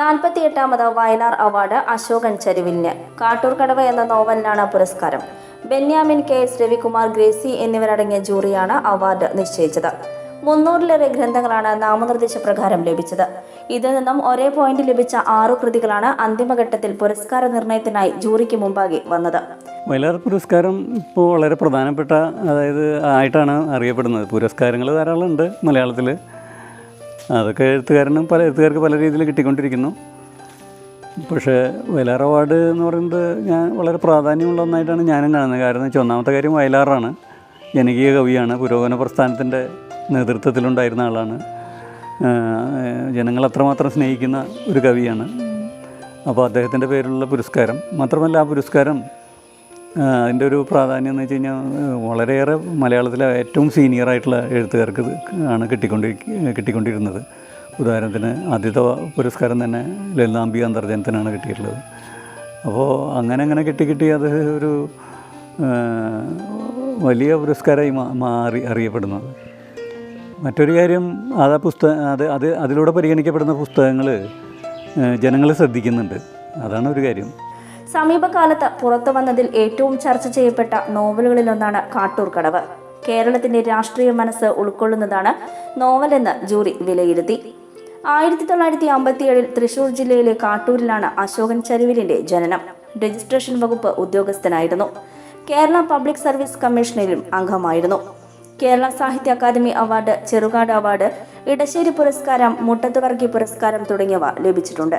നാൽപ്പത്തിയെട്ടാമത് Vayalar award Ashokan ചരുവിലിന്. കാട്ടൂർക്കടവ് എന്ന നോവലിനാണ് പുരസ്കാരം. ബെന്യാമിൻ കെ എസ് രവികുമാർ ഗ്രേസി എന്നിവരടങ്ങിയ ജൂറിയാണ് അവാർഡ് നിശ്ചയിച്ചത്. മുന്നൂറിലേറെ ഗ്രന്ഥങ്ങളാണ് നാമനിർദ്ദേശ പ്രകാരം ലഭിച്ചത്. ഇതിൽ നിന്നും ഒരേ പോയിന്റ് ലഭിച്ച ആറു കൃതികളാണ് അന്തിമഘട്ടത്തിൽ പുരസ്കാര നിർണയത്തിനായി ജൂറിക്ക് മുമ്പാകെ വന്നത്. വയലാർ പുരസ്കാരം ഇപ്പോൾ വളരെ പ്രധാനപ്പെട്ട അതായത് ആയിട്ടാണ് അറിയപ്പെടുന്നത്. പുരസ്കാരങ്ങൾ ധാരാളം ഉണ്ട് മലയാളത്തിൽ. അതൊക്കെ എഴുത്തുകാരനും പല എഴുത്തുകാർക്ക് പല രീതിയിൽ കിട്ടിക്കൊണ്ടിരിക്കുന്നു. പക്ഷേ വയലാർ അവാർഡ് എന്ന് പറയുന്നത് ഞാൻ വളരെ പ്രാധാന്യമുള്ള ഒന്നായിട്ടാണ് ഞാനും കാണുന്നത്. കാരണം വെച്ചാൽ ഒന്നാമത്തെ കാര്യം വയലാറാണ്. ജനകീയ കവിയാണ് പുരോഗമന പ്രസ്ഥാനത്തിന്റെ നേതൃത്വത്തിലുണ്ടായിരുന്ന ആളാണ്. ജനങ്ങൾ അത്രമാത്രം സ്നേഹിക്കുന്ന ഒരു കവിയാണ്. അപ്പോൾ അദ്ദേഹത്തിന്റെ പേരിലുള്ള പുരസ്കാരം മാത്രമല്ല ആ പുരസ്കാരം അതിന്റെ ഒരു പ്രാധാന്യം എന്ന് വെച്ച് കഴിഞ്ഞാൽ വളരെയേറെ മലയാളത്തിലെ ഏറ്റവും സീനിയർ ആയിട്ടുള്ള എഴുത്തുകാർക്ക് ആണ് കിട്ടിക്കൊണ്ടി കിട്ടിക്കൊണ്ടിരുന്നത്. ഉദാഹരണത്തിന് ആദ്യത്തെ പുരസ്കാരം തന്നെ ലളിതാംബി അന്തർജനത്തിനാണ് കിട്ടിയിട്ടുള്ളത്. അപ്പോൾ അങ്ങനെ അങ്ങനെ കിട്ടി കിട്ടി അത് ഒരു വലിയ പുരസ്കാരമായി മാറി അറിയപ്പെടുന്നത്. മറ്റൊരു കാര്യം അത് പുസ്തക അത് അത് അതിലൂടെ പരിഗണിക്കപ്പെടുന്ന പുസ്തകങ്ങൾ ജനങ്ങൾ ശ്രദ്ധിക്കുന്നുണ്ട്. അതാണ് ഒരു കാര്യം. സമീപകാലത്ത് പുറത്തു വന്നതിൽ ഏറ്റവും ചർച്ച ചെയ്യപ്പെട്ട നോവലുകളിലൊന്നാണ് കാട്ടൂർക്കടവ് കേരളത്തിന്റെ രാഷ്ട്രീയ മനസ്സ് ഉൾക്കൊള്ളുന്നതാണ് നോവലെന്ന് ജൂറി വിലയിരുത്തി. ആയിരത്തി തൊള്ളായിരത്തി അമ്പത്തിയേഴിൽ തൃശൂർ ജില്ലയിലെ കാട്ടൂരിലാണ് അശോകൻ ചരുവിലിന്റെ ജനനം. രജിസ്ട്രേഷൻ വകുപ്പ് ഉദ്യോഗസ്ഥനായിരുന്നു. കേരള പബ്ലിക് സർവീസ് കമ്മീഷനിലും അംഗമായിരുന്നു. കേരള സാഹിത്യ അക്കാദമി അവാർഡ് ചെറുകാട് അവാർഡ് ഇടശ്ശേരി പുരസ്കാരം മുട്ടത്തുവർഗി പുരസ്കാരം തുടങ്ങിയവ ലഭിച്ചിട്ടുണ്ട്.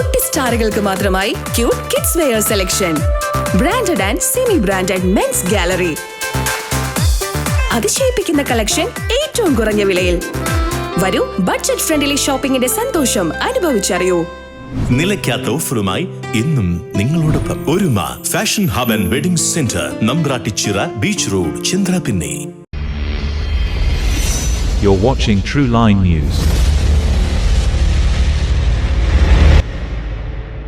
കുട്ടി സ്റ്റാറുകൾക്ക് മാത്രമായി cute kids wear selection branded and semi branded men's gallery അതിശയിപ്പിക്കുന്ന കളക്ഷൻ ഏറ്റവും കുറഞ്ഞ വിലയിൽ. വരൂ ബഡ്ജറ്റ് ഫ്രണ്ട്ലി ഷോപ്പിംഗിന്റെ സന്തോഷം അനുഭവിച്ചറിയൂ. നിലയ്ക്കാത്ത ഓഫറുമായി ഇന്നും നിങ്ങളോടൊപ്പം ഒരുമ fashion hub and wedding centre Nambrattichira beach road Chandrapinni. You're watching True Line News.